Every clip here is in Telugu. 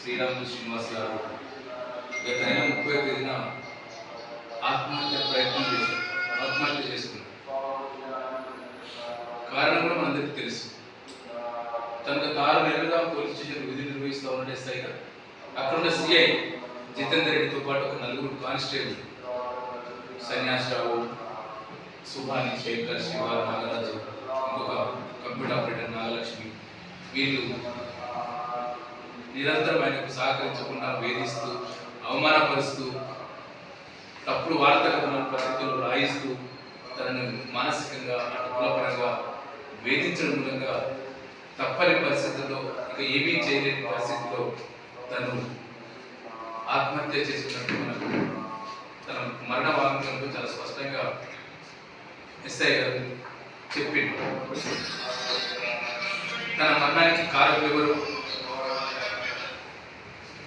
శ్రీరాములు శ్రీనివాస్ గారు గత నెల ముప్పై తేదీన ఆత్మహత్య ప్రయత్నం చేశారు. ఆత్మహత్య చేసుకున్నారు. కారణం కూడా మనందరికీ తెలుసు. తనకు గత ఆరు నెలలుగా పోలీస్ స్టేషన్ విధి నిర్వహిస్తూ ఉన్న ఎస్ఐ గారు. అక్కడ ఉన్న సిఐ జితేందర్ రెడ్డితో పాటు ఒక నలుగురు కానిస్టేబుల్ సన్యాస్ రావు సుభాని శేఖర్ శివ నాగరాజు ఇంకొక కంప్యూటర్ ఆపరేటర్ నాగలక్ష్మి వీళ్ళు నిరంతరం ఆయనకు సహకరించకుండా వేధిస్తూ అవమానపరుస్తూ తప్పుడు వార్తా కథనాలు పత్రికలు రాయిస్తూ తనను మానసికంగా అటు కులపరంగా వేధించడం మూలంగా తప్పని పరిస్థితుల్లో ఇక ఏమీ చేయలేని పరిస్థితిలో తను ఆత్మహత్య చేసుకున్నట్టు మనకు తన మరణ వాగ్దంలో చాలా స్పష్టంగా ఎస్ఐ గారు చెప్పిండు తన మరణానికి కారకులు ఎవరు?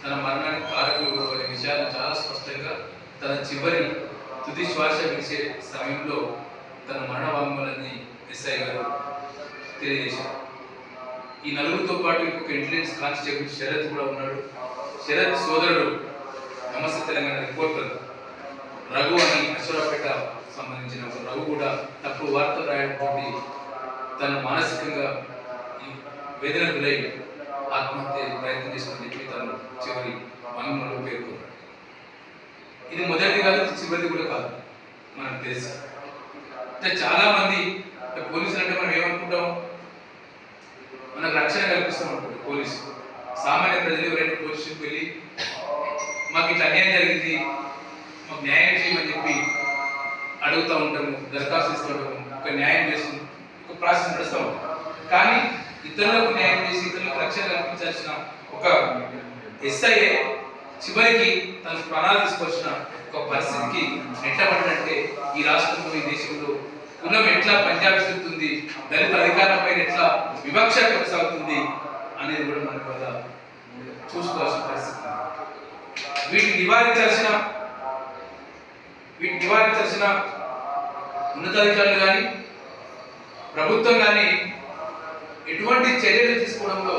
తన మరణానికి కారకులు ఎవరు అనే విషయాలు చాలా స్పష్టంగా తన చివరి తుది శ్వాస విడిచే సమయంలో తన మరణ వాంగ్మూలాన్ని ఎస్ఐ గారు తెలియజేశారు. ఈ నలుగురితో పాటు ఇంకొక ఇంటెలిజెన్స్ కానిస్టేబుల్ శరత్ కూడా ఉన్నాడు. శరత్ సోదరుడు నమస్తే తెలంగాణ రిపోర్టర్ రఘు అని అశ్వరాపేట సంబంధించిన ఒక రఘు కూడా తప్పుడు వార్తలు రాయడంతో తను మానసికంగా వేదన గురై ఆత్మహత్య ప్రయత్నం చేసుకుని తను చివరి వాంగ్మూలంలో పేర్కొన్నాడు. ఇది మొదటిది కాదు చివరిది కూడా కాదు. మనకు తెలుసు. అంటే చాలా మంది పోలీసులు అంటే మనం ఏమనుకుంటాం మనకు రక్షణ కల్పిస్తాం అనుకుంటాం పోలీసు. సామాన్య ప్రజలు ఎవరైనా పోలీస్ వెళ్ళి మాకు ఇట్లా అన్యాయం జరిగింది మాకు న్యాయం చేయమని చెప్పి అడుగుతూ ఉంటాము దరఖాస్తు ఇస్తూ ఉంటాము ఒక న్యాయం చేస్తుంది ఒక ప్రాసెస్ నడుస్తూ ఉంటాం. కానీ ఇతరులకు న్యాయం చేసి ఇతరులకు రక్షణ కల్పించాల్సిన ఒక ఎస్ఐఏ చివరికి తన ప్రాణాలు తీసుకొచ్చిన ఒక పరిస్థితికి నెట్టబడినట్టే ఈ రాష్ట్రంలో ఈ దేశంలో కులం ఎట్లా పంజాబిస్తుంది దళిత అధికారంపై ఎట్లా వివక్ష కొనసాగుతుంది అనేది కూడా మనకు వల్ల చూసుకోవాల్సిన పరిస్థితి. వీటిని నివారించాల్సిన వీటిని నివారించాల్సిన ఉన్నతాధికారులు కానీ ప్రభుత్వం కానీ ఎటువంటి చర్యలు తీసుకోవడంలో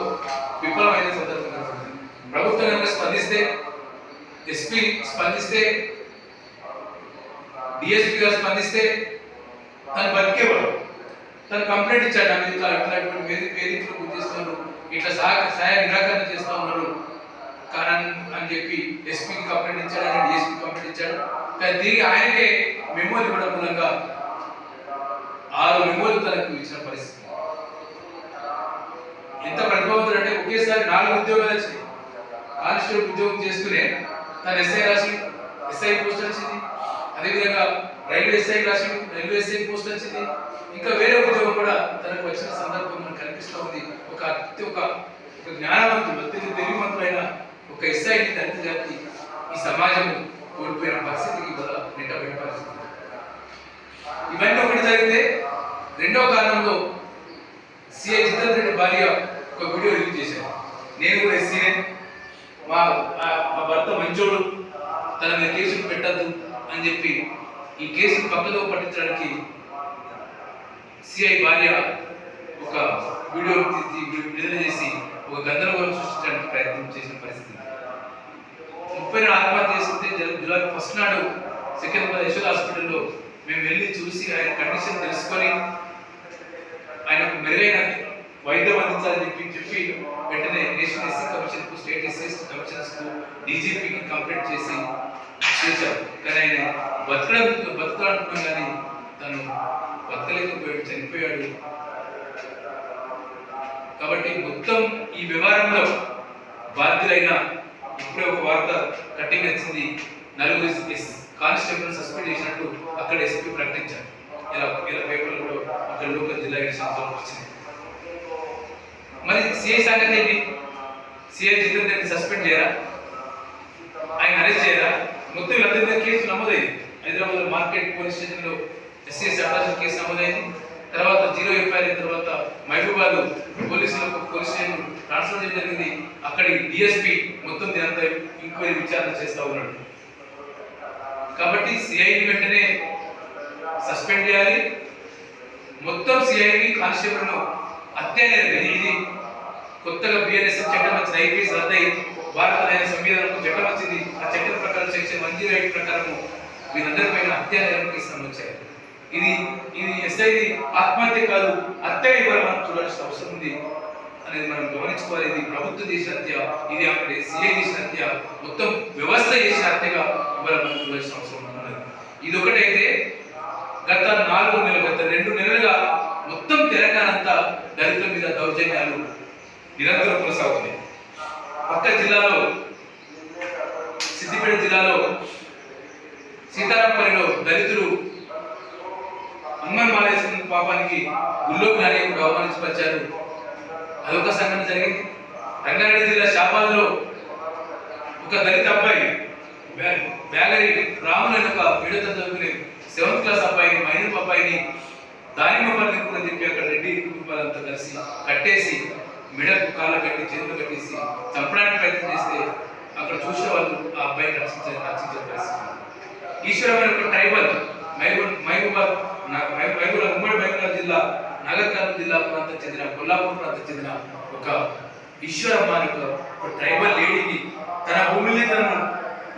విఫలమైన సందర్భం ప్రభుత్వం కనుక స్పందిస్తే ఎస్పీ స్పందిస్తే డిఎస్పీ గారు స్పందిస్తే తను బతికేవాడు తను కంప్లైంట్ ఇచ్చాడు నా మీద ఇట్లా ఇట్లాంటి వేదికలు గుర్తిస్తున్నారు ఇట్లా సహాయ సహాయ నిరాకరణ చేస్తూ ఉన్నారు. కానీ అని చెప్పి ఎస్పీకి కంప్లైంట్ ఇచ్చాడు అని డిఎస్పీ కంప్లైంట్ ఇచ్చాడు. కానీ తిరిగి ఆయనకే మెమోలు ఇవ్వడం మూలంగా ఆరు మెమోలు తనకు ఇచ్చిన పరిస్థితి. ఒకేసారి నాలుగు ఉద్యోగాలు వచ్చినాయి. కానిస్టేబుల్ ఉద్యోగం చేస్తూనే తను ఎస్ఐ రాసి ఎస్ఐ పోస్ట్ వచ్చింది. అదేవిధంగా రైల్వే ఎస్ఐ రాసి రైల్వే ఎస్ఐ పోస్ట్ వచ్చింది. ఇంకా వేరే ఉద్యోగం కూడా తనకు వచ్చిన సందర్భం మనకు కనిపిస్తూ ఉంది. ఒక అతి ఒక ఒక జ్ఞానవంతుడు అత్యంత తెలివివంతుడైన ఒక ఎస్ఐ దళిత జాతి ఈ సమాజం కోల్పోయిన పరిస్థితికి కూడా నెట్టబడిన పరిస్థితి. ఇవన్నీ ఒకటి జరిగితే రెండవ కారణంలో సిఐ జితేంద్ర రెడ్డి భార్య ఒక వీడియో రిలీజ్ చేశాను. నేను కూడా ఎస్సీనే మా మా భర్త మంచోడు తన మీద కేసులు పెట్టద్దు అని చెప్పి ఈ కేసును పక్కలో పట్టించడానికి సిఐ భార్య ఒక వీడియో విడుదల చేసి ఒక గందరగోళం సృష్టించడానికి ప్రయత్నం చేసిన పరిస్థితి. ముప్పై ఆత్మహత్య చేసుకుంటే జులై ఫస్ట్ నాడు సికింద్రాబాద్ యశోద హాస్పిటల్లో మేము వెళ్ళి చూసి ఆయన కండిషన్ తెలుసుకొని ఆయనకు మెరుగైన వైద్యం అందించాలని చెప్పి చెప్పి వెంటనే నేషనల్ ఎస్సీ కమిషన్కు స్టేట్ ఎస్సీ కమిషన్స్కు డీజీపీకి కంప్లైంట్ చేసి చేశారు. కానీ ఆయన బతకడం బతకాలంటున్నాం కానీ తను బతకలేకపోయాడు చనిపోయాడు. కాబట్టి మొత్తం ఈ వ్యవహారంలో బాధ్యులైన ఇప్పుడే ఒక వార్త కట్టింగ్ వచ్చింది నలుగురు కానిస్టేబుల్ సస్పెండ్ చేసినట్టు అక్కడ ఎస్పీ ప్రకటించారు. ఇలా ఇలా పేపర్లో అక్కడ లోకల్ జిల్లా ఎడిషన్ వచ్చింది మరి సిఐ సంగతి ఏంటి? సిఐ జితేందర్ రెడ్డి సస్పెండ్ చేయరా? ఆయన అరెస్ట్ చేయరా? మొత్తం వీళ్ళందరి కేసు నమోదైంది. హైదరాబాద్ మార్కెట్ పోలీస్ స్టేషన్లో ఎస్సీఎస్ అట్రాసిటీ కేసు నమోదైంది. తర్వాత జీరో ఎఫ్ఐఆర్ అయిన తర్వాత మహబూబాద్ పోలీసులకు పోలీస్ స్టేషన్ ట్రాన్స్ఫర్ చేయడం జరిగింది. అక్కడి డిఎస్పీ మొత్తం దీనంతా ఇంక్వైరీ విచారణ చేస్తా ఉన్నాడు. కాబట్టి సిఐని వెంటనే సస్పెండ్ చేయాలి. మొత్తం సిఐని కానిస్టేబుల్ను హత్య ఇది కొత్తగా బిఎన్ఎస్ చట్టం వచ్చింది ఐపీఎస్ రద్దయి భారతదేశ సంవిధానం చట్టం వచ్చింది ఆ చట్టం ప్రకారం సెక్షన్ వన్ జీరో ఎయిట్ ప్రకారము వీరందరి హత్య నేరానికి ఇది ఇది ఎస్ఐది ఆత్మహత్య కాదు హత్య ఇవ్వాలి మనం చూడాల్సిన అవసరం ఉంది అనేది మనం గమనించుకోవాలి. ఇది ప్రభుత్వం చేసిన హత్య ఇది అక్కడ సీఏ చేసిన హత్య మొత్తం వ్యవస్థ చేసిన హత్యగా ఇవాళ మనం చూడాల్సిన అవసరం ఉన్నది ఇది ఒకటైతే గత నాలుగు నెలలు గత రెండు నెలలుగా మొత్తం తెలంగాణ అంతా దళితుల మీద దౌర్జన్యాలు నిరంతరం కొనసాగుతుంది. పక్క జిల్లాలో సిద్దిపేట జిల్లాలో సీతారాంపల్లిలో దళితులు అమ్మన్ మాలేసిన పాపానికి గుళ్ళోకి నాయకుడు అవమానించపరిచారు అదొక సంఘటన జరిగింది. రంగారెడ్డి జిల్లా శాపాల్లో ఒక దళిత అబ్బాయి బ్యా- బ్యాగరి రాములు అని ఒక చదువుకునే సెవెంత్ క్లాస్ అబ్బాయిని మైనర్ అబ్బాయిని దానిమ్మ పల్లి చెప్పి అక్కడ రెడ్డి కుటుంబాలంతా కలిసి కట్టేసి మెడకు కాళ్ళ కట్టి చేతులు కట్టేసి చంపడానికి ప్రయత్నం చేస్తే అక్కడ చూసిన వాళ్ళు ఆ అబ్బాయిని రక్షించారు రక్షించారు పరిస్థితి. ఈశ్వరమైన ఒక ట్రైబల్ మైబూర్ మహబూబాద్ మహబూబ్ ఉమ్మడి మహబూబాద్ జిల్లా నగర్ కర్నూలు జిల్లా ప్రాంతం చెందిన కొల్లాపూర్ ప్రాంతం చెందిన ఒక ఈశ్వరమ్మ అనే ఒక ట్రైబల్ లేడీని తన భూమిని తనను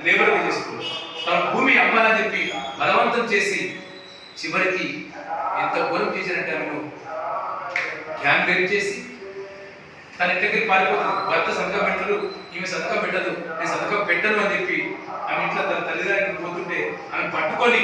లేబర్గా చేసుకుంది తన భూమి అమ్మాలని చెప్పి బలవంతం చేసి చివరికి ఎంత ఘోరం చేసినట్టు ఆమెను గ్యాన్ చేసి తన ఇంటికి పారిపోతుంది భర్త సంతకం పెట్టదు ఈమె సంతకం పెట్టదు నేను సంతకం పెట్టను అని చెప్పి ఆమె ఇంట్లో తన తల్లిదండ్రులు పోతుంటే ఆమె పట్టుకొని